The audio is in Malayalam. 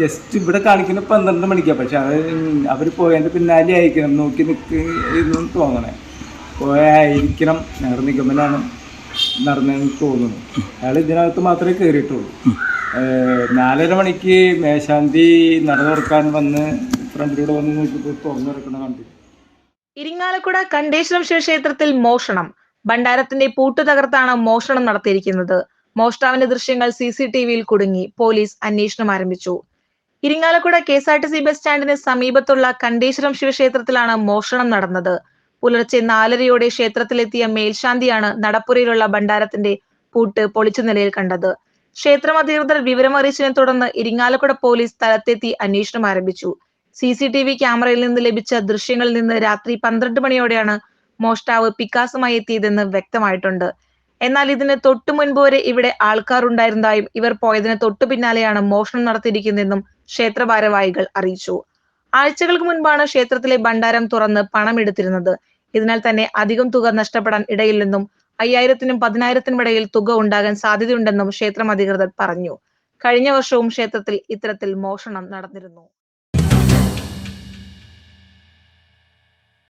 ജസ്റ്റ് ഇവിടെ കാണിക്കുന്ന പന്ത്രണ്ട് മണിക്കാണ് പക്ഷെ അത് അവർ പോയതിന്റെ പിന്നാലെ ആയിരിക്കണം. നോക്കി നിൽക്കുന്നു തോന്നണേ. പോയായിരിക്കണം. ഞങ്ങൾ നിഗമനാണ് നടന്നതെന്ന് തോന്നുന്നു. അയാൾ ഇതിനകത്ത് മാത്രമേ കയറിയിട്ടുള്ളൂ നാലര മണിക്ക് മേശാന്തി നട തുറക്കാൻ വന്ന് ഫ്രണ്ടിലൂടെ വന്ന് നോക്കിയപ്പോൾ തുറന്നു തുറക്കണ കണ്ടു ഇരിങ്ങാലക്കുട കണ്ടേശ്വരം ശിവക്ഷേത്രത്തിൽ മോഷണം. ഭണ്ഡാരത്തിന്റെ പൂട്ട് തകർത്താണ് മോഷണം നടത്തിയിരിക്കുന്നത്. മോഷ്ടാവിന്റെ ദൃശ്യങ്ങൾ സി സി ടി വിയിൽ കുടുങ്ങി. പോലീസ് അന്വേഷണം ആരംഭിച്ചു. Irinjalakuda K S R T C bus സ്റ്റാൻഡിന് സമീപത്തുള്ള കണ്ടേശ്വരം ശിവക്ഷേത്രത്തിലാണ് മോഷണം നടന്നത്. പുലർച്ചെ നാലരയോടെ ക്ഷേത്രത്തിലെത്തിയ മേൽശാന്തിയാണ് നടപ്പുരയിലുള്ള ഭണ്ഡാരത്തിന്റെ പൂട്ട് പൊളിച്ച നിലയിൽ കണ്ടത്. ക്ഷേത്രം അധികൃതർ വിവരമറിയിച്ചതിനെ തുടർന്ന് ഇരിങ്ങാലക്കുട പോലീസ് സ്ഥലത്തെത്തി അന്വേഷണം ആരംഭിച്ചു. സി സി ടി വി ക്യാമറയിൽ നിന്ന് ലഭിച്ച ദൃശ്യങ്ങളിൽ നിന്ന് രാത്രി പന്ത്രണ്ട് മണിയോടെയാണ് മോഷ്ടാവ് പിക്കാസുമായി എത്തിയതെന്ന് വ്യക്തമായിട്ടുണ്ട്. എന്നാൽ ഇതിന് തൊട്ടു മുൻപ് വരെ ഇവിടെ ആൾക്കാർ ഉണ്ടായിരുന്നതായും ഇവർ പോയതിന് തൊട്ടു പിന്നാലെയാണ് മോഷണം നടത്തിയിരിക്കുന്നതെന്നും ക്ഷേത്ര ഭാരവാഹികൾ അറിയിച്ചു. ആഴ്ചകൾക്ക് മുൻപാണ് ക്ഷേത്രത്തിലെ ഭണ്ഡാരം തുറന്ന് പണം എടുത്തിരുന്നത്. ഇതിനാൽ തന്നെ അധികം തുക നഷ്ടപ്പെടാൻ ഇടയില്ലെന്നും അയ്യായിരത്തിനും പതിനായിരത്തിനും ഇടയിൽ തുക ഉണ്ടാകാൻ സാധ്യതയുണ്ടെന്നും ക്ഷേത്രം അധികൃതർ പറഞ്ഞു. കഴിഞ്ഞ വർഷവും ക്ഷേത്രത്തിൽ ഇത്തരത്തിൽ മോഷണം നടന്നിരുന്നു.